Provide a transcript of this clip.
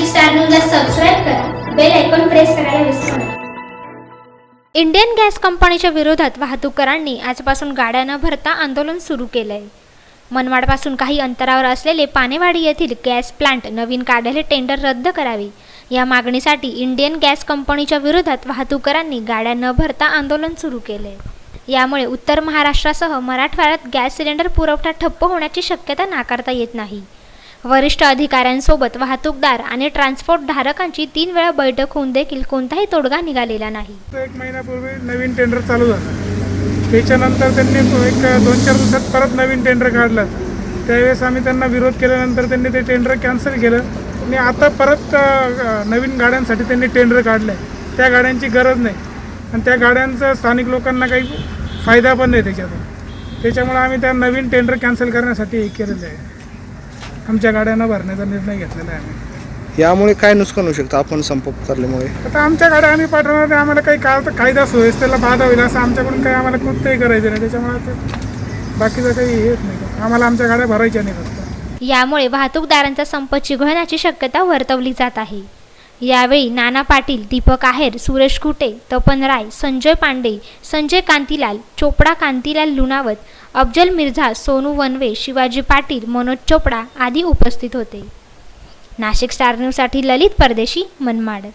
Nashik star न्यूजला subscribe करा. Bell icon press करायला विसरू नका. इंडियन गॅस कंपनीच्या विरोधात वाहतूकरांनी आजपासून गाड्या न भरता आंदोलन सुरू केलं आहे मनमाडपासून काही अंतरावर असलेले पानेवाडी येथील गॅस प्लांट नवीन काढलेले टेंडर रद्द करावे. या मागणीसाठी इंडियन गॅस कंपनीच्या विरोधात वाहतूकरांनी गाड्या न भरता आंदोलन सुरू केले यामुळे उत्तर महाराष्ट्रासह मराठवाड्यात गॅस सिलेंडर पुरवठा ठप्प होण्याची शक्यता नाकारता येत नाही. वरिष्ठ अधिकाऱ्यांसोबत वाहतूकदार आणि ट्रान्सपोर्ट धारकांची तीन वेळा बैठक होऊन देखील कोणताही तोडगा निघालेला नाही. एक महिन्यापूर्वी नवीन टेंडर चालू झालं. त्याच्यानंतर त्यांनी एक दोन चार दिवसात परत नवीन टेंडर काढलं. त्यावेळेस आम्ही त्यांना विरोध केल्यानंतर त्यांनी ते टेंडर कॅन्सल केलं. आणि आता परत नवीन गाड्यांसाठी त्यांनी टेंडर काढलं आहे त्या गाड्यांची गरज नाही. आणि त्या गाड्यांचा स्थानिक लोकांना काही फायदा पण नाही त्याच्यातून. त्याच्यामुळे आम्ही त्या नवीन टेंडर कॅन्सल करण्यासाठी हे केलेलं आहे. आमच्या गाड्यांना भरण्याचा निर्णय घेतलेला आहे आम्ही. यामुळे काय नुकसान होऊ शकतं आपण संप पुकारल्यामुळे आता आमच्या गाड्या आम्ही पाठवणार नाही. आम्हाला काही का कायदा सुव्यवस्थेला बाधा होईल असं आमच्याकडून काही आम्हाला कृत्यही करायचं नाही. त्याच्यामुळे आता बाकीचं काही हेच नाही. आम्हाला आमच्या गाड्या भरायच्या नाही फक्त. यामुळे वाहतूकदारांचा संप चिघळण्याची शक्यता वर्तवली जात आहे. यावेळी नाना पाटील दीपक आहेर सुरेश कुटे तपन राय संजय पांडे संजय कांतीलाल चोपडा कांतीलाल लुणावत अफजल मिर्झा सोनू वनवे शिवाजी पाटील मनोज चोपडा आदी उपस्थित होते. नाशिक स्टार न्यूजसाठी ललित परदेशी मनमाड.